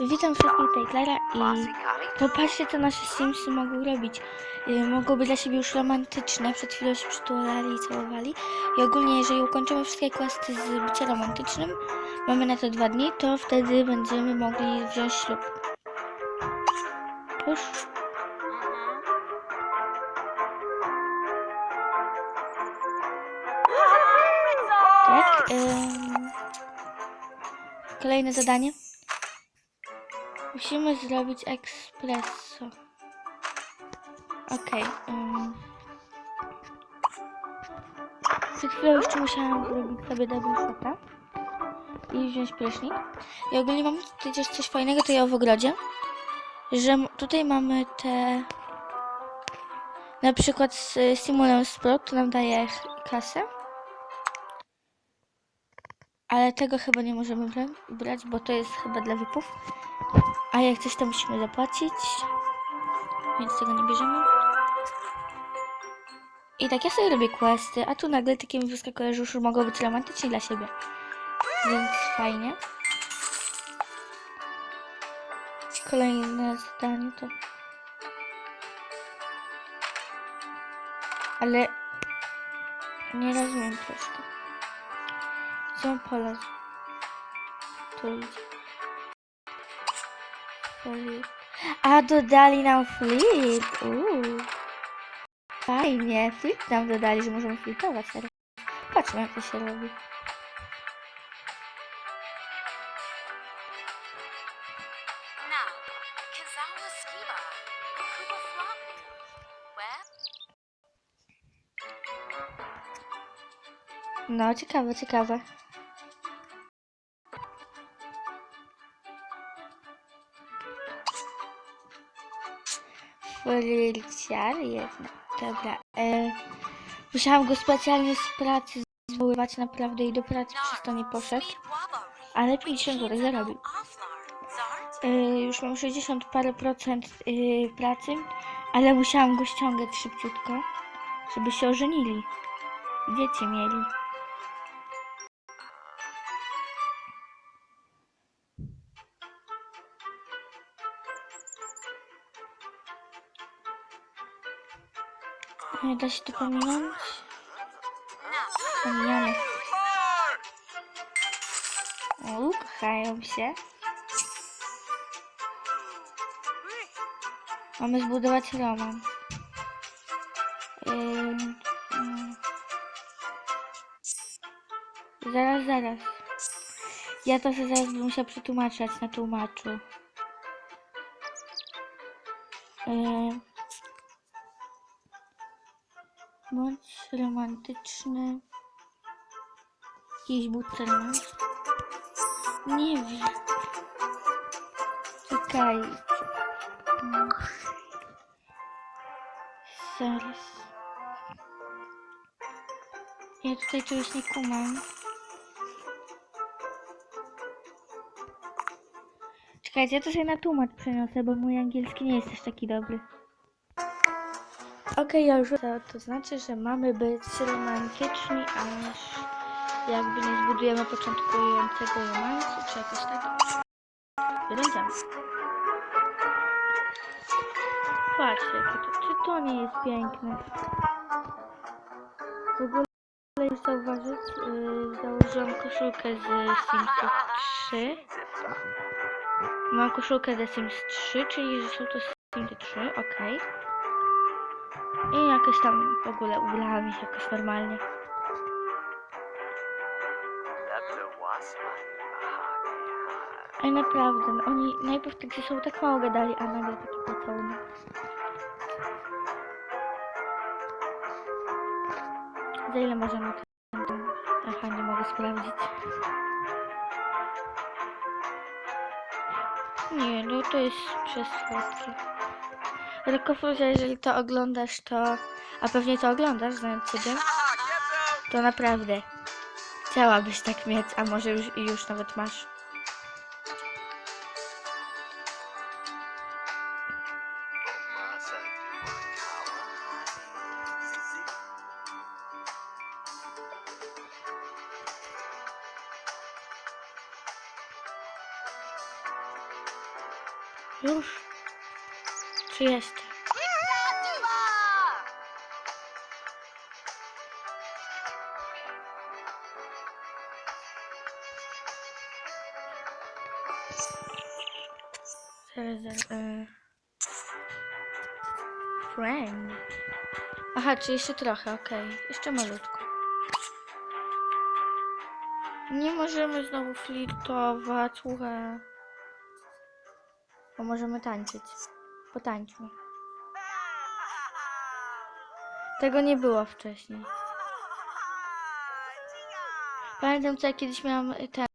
Witam wszystkich, tutaj Klara i popatrzcie co nasze Simsy mogą robić. Y, Mogą być dla siebie już romantyczne, przed chwilą się przytulali i całowali. I ogólnie jeżeli ukończymy wszystkie questy z bycia romantycznym, mamy na to dwa dni, to wtedy będziemy mogli wziąć ślub. Już? Tak. ym, Kolejne zadanie. Musimy zrobić espresso. Okej. ym. Przed chwilą jeszcze musiałam zrobić sobie double shota i wziąć prysznic. I ogólnie mam tutaj coś fajnego tutaj w ogrodzie, że tutaj mamy te na przykład z Simulant Sport, to nam daje kasę. Ale tego chyba nie możemy bra- brać, bo to jest chyba dla VIPów. A jak coś to musimy zapłacić. Więc tego nie bierzemy. I tak ja sobie robię questy, a tu nagle takie mi wyskakuje, że już mogą być romantyczni dla siebie. Więc fajnie. Kolejne zadanie to... Ale... Nie rozumiem troszkę. Są pola. Tu idzie. Flip. A dodali nam flip. Uuu. Fajnie. Flip nam dodali, że możemy flipować teraz. Patrzmy jak to się robi. No, ciekawe, ciekawe. Flirciar jedna. Dobra. E, musiałam go specjalnie z pracy zwoływać naprawdę i do pracy przez to nie poszedł. Ale 50 zł zarobił. E, już mam 60 parę procent e, pracy, ale musiałam go ściągać szybciutko, żeby się ożenili. Dzieci mieli. Nie da się to pominąć? Pomijamy. O, kochają się. Mamy zbudować romans. Ym, ym. Zaraz, zaraz. Ja to sobie zaraz bym musiała przetłumaczyć na tłumaczu. Ym. Bądź romantyczny. Jakiś but romans. Nie wiem. Czekaj. Zaraz. Ja tutaj czegoś nie kumam. Czekajcie, ja to sobie na tłumacz przeniosę, bo mój angielski nie jest też taki dobry. Okej, ja już to, to znaczy, że mamy być romantyczni, aż jakby nie zbudujemy początkującego romansu, czy jakoś tak. Będziemy. Patrzcie, to, czy to nie jest piękne? W ogóle już zauważyć, yy, założyłam koszulkę z Simsów 3. Mam koszulkę z Sims 3, czyli że są to Simsy 3, okej. I jakoś tam w ogóle ubrałam ich jakoś normalnie. Ej, naprawdę, no oni najpierw tak ze sobą tak mało gadali, a nagle taki pocałunek. Za ile możemy ten dom? Aha, nie mogę sprawdzić. Nie, no to jest przesłodkie. Rykofuzja, jeżeli to oglądasz, to... A pewnie to oglądasz, znając ciebie. To naprawdę. Chciałabyś tak mieć, a może już, już nawet masz. Już? Czy jeszcze? Zaraz. E... Friend. Aha, czy jeszcze trochę, okej. Jeszcze malutko. Nie możemy znowu flirtować, słuchaj. Bo możemy tańczyć. Potańczmy. Tego nie było wcześniej. Pamiętam, co ja kiedyś miałam ten